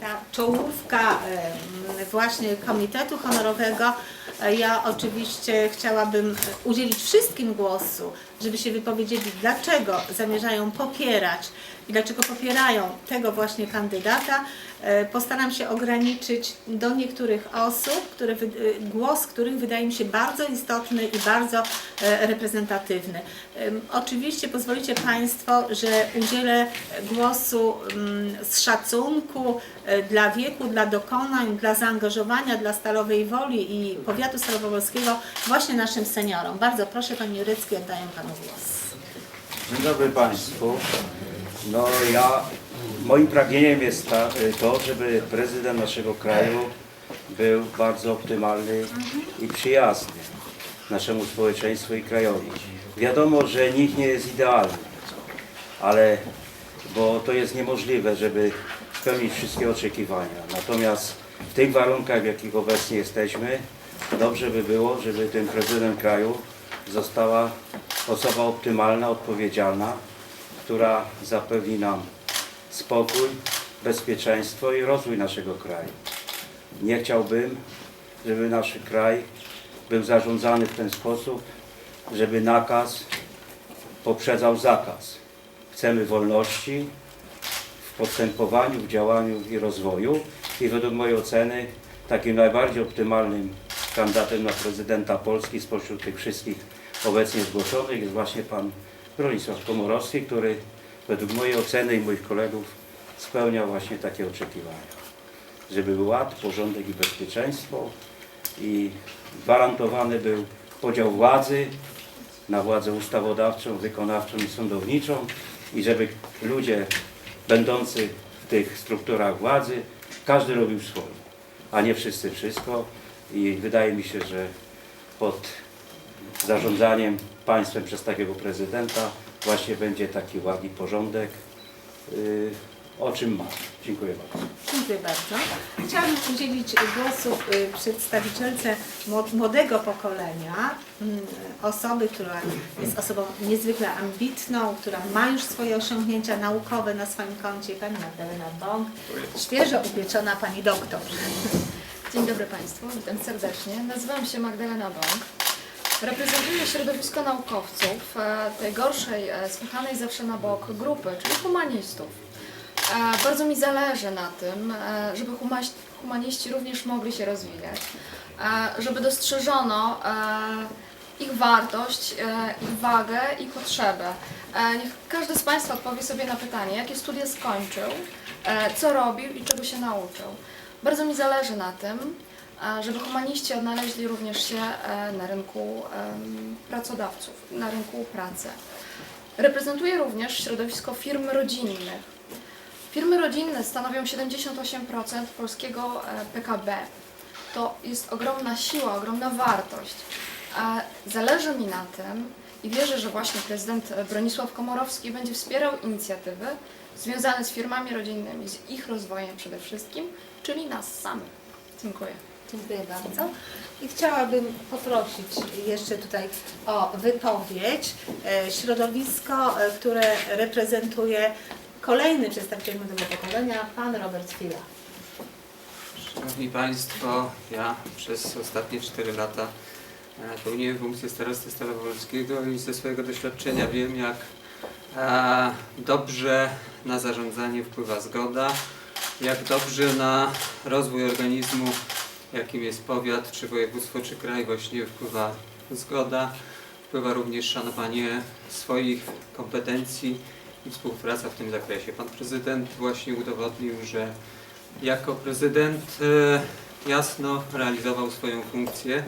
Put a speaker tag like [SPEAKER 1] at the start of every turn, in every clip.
[SPEAKER 1] ta czołówka właśnie Komitetu Honorowego. E, Ja oczywiście chciałabym udzielić wszystkim głosu, żeby się wypowiedzieli, dlaczego zamierzają popierać i dlaczego popierają tego właśnie kandydata. E, Postaram się ograniczyć do niektórych osób, które, e, głos których wydaje mi się bardzo istotny i bardzo e, reprezentatywny. Oczywiście pozwolicie Państwo, że udzielę głosu mm, z szacunku e, dla wieku, dla dokonań, dla zaangażowania, dla Stalowej Woli i powiatu starowolskiego właśnie naszym seniorom. Bardzo proszę Panie Jurecki, oddaję Panu głos.
[SPEAKER 2] Dzień dobry Państwu. No ja, moim pragnieniem jest ta, to, żeby prezydent naszego kraju był bardzo optymalny i przyjazny naszemu społeczeństwu i krajowi. Wiadomo, że nikt nie jest idealny, ale bo to jest niemożliwe, żeby spełnić wszystkie oczekiwania. Natomiast w tych warunkach, w jakich obecnie jesteśmy, dobrze by było, żeby tym prezydentem kraju została osoba optymalna, odpowiedzialna, która zapewni nam spokój, bezpieczeństwo i rozwój naszego kraju. Nie chciałbym, żeby nasz kraj był zarządzany w ten sposób, żeby nakaz poprzedzał zakaz. Chcemy wolności postępowaniu, w działaniu i rozwoju i według mojej oceny takim najbardziej optymalnym kandydatem na prezydenta Polski spośród tych wszystkich obecnie zgłoszonych jest właśnie pan Bronisław Komorowski, który według mojej oceny i moich kolegów spełniał właśnie takie oczekiwania. Żeby był ład, porządek i bezpieczeństwo i gwarantowany był podział władzy na władzę ustawodawczą, wykonawczą i sądowniczą i żeby ludzie będący w tych strukturach władzy, każdy robił swoje, a nie wszyscy wszystko. I wydaje mi się, że pod zarządzaniem państwem przez takiego prezydenta właśnie będzie taki ład i porządek, yy, o czym mam. Dziękuję bardzo.
[SPEAKER 1] Dziękuję bardzo. Chciałabym udzielić głosu y, przedstawicielce młod- młodego pokolenia, mm, osoby, która jest osobą niezwykle ambitną, która ma już swoje osiągnięcia naukowe na swoim koncie, pani Magdalena Bąk, świeżo upieczona pani doktor.
[SPEAKER 3] Dzień dobry Państwu, witam serdecznie. Nazywam się Magdalena Bąk. Reprezentuję środowisko naukowców e, tej gorszej, e, spychanej zawsze na bok grupy, czyli humanistów. E, Bardzo mi zależy na tym, e, żeby humaniści również mogli się rozwijać, e, żeby dostrzeżono ich wartość, ich wagę i potrzebę. Niech każdy z Państwa odpowie sobie na pytanie, jakie studia skończył, co robił i czego się nauczył. Bardzo mi zależy na tym, żeby humaniści odnaleźli również się na rynku pracodawców, na rynku pracy. Reprezentuję również środowisko firm rodzinnych. Firmy rodzinne stanowią 78% polskiego e, PKB. To jest ogromna siła, ogromna wartość. E, Zależy mi na tym i wierzę, że właśnie prezydent Bronisław Komorowski będzie wspierał inicjatywy związane z firmami rodzinnymi, z ich rozwojem przede wszystkim, czyli nas samych. Dziękuję.
[SPEAKER 1] Dziękuję bardzo. I chciałabym poprosić jeszcze tutaj o wypowiedź e, środowisko, e, które reprezentuje kolejny przedstawiciel młodego pokolenia, pan Robert Chwila.
[SPEAKER 4] Szanowni Państwo, ja przez ostatnie 4 lata e, pełniłem funkcję starosty Starowolskiego i ze swojego doświadczenia wiem, jak e, dobrze na zarządzanie wpływa zgoda, jak dobrze na rozwój organizmu, jakim jest powiat, czy województwo, czy kraj właśnie wpływa zgoda, wpływa również szanowanie swoich kompetencji i współpraca w tym zakresie. Pan prezydent właśnie udowodnił, że jako prezydent e, jasno realizował swoją funkcję,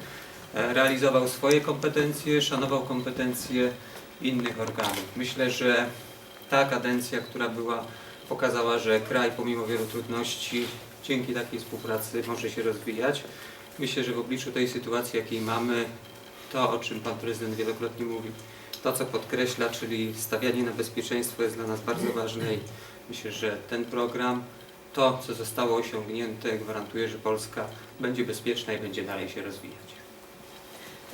[SPEAKER 4] e, realizował swoje kompetencje, szanował kompetencje innych organów. Myślę, że ta kadencja, która była, pokazała, że kraj pomimo wielu trudności dzięki takiej współpracy może się rozwijać. Myślę, że w obliczu tej sytuacji, jakiej mamy, to o czym Pan Prezydent wielokrotnie mówił, to co podkreśla, czyli stawianie na bezpieczeństwo jest dla nas bardzo ważne i myślę, że ten program to, co zostało osiągnięte, gwarantuje, że Polska będzie bezpieczna i będzie dalej się rozwijać.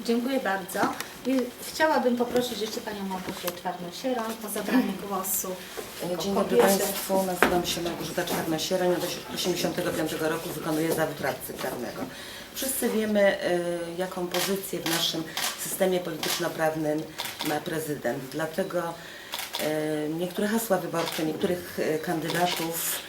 [SPEAKER 1] Dziękuję bardzo. I chciałabym poprosić jeszcze Panią Małgosię Czarnosierą o zabranie głosu. jako
[SPEAKER 5] Dzień dobry. Państwu, nazywam się Małgorzata Czarna-Siereń, od 1985 roku wykonuję zawód radcy prawnego. Wszyscy wiemy, e, jaką pozycję w naszym systemie polityczno-prawnym ma prezydent, dlatego e, niektóre hasła wyborcze niektórych e, kandydatów e,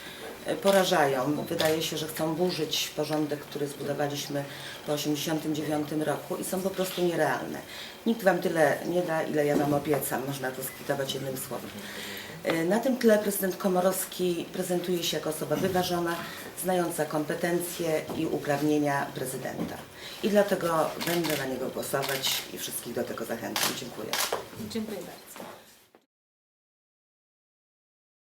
[SPEAKER 5] porażają. Wydaje się, że chcą burzyć porządek, który zbudowaliśmy po 1989 roku i są po prostu nierealne. Nikt Wam tyle nie da, ile ja Wam obiecam, można to skwitować jednym słowem. E, Na tym tle prezydent Komorowski prezentuje się jako osoba wyważona, znająca kompetencje i uprawnienia prezydenta. I dlatego będę na niego głosować i wszystkich do tego zachęcam. Dziękuję.
[SPEAKER 1] Dziękuję bardzo.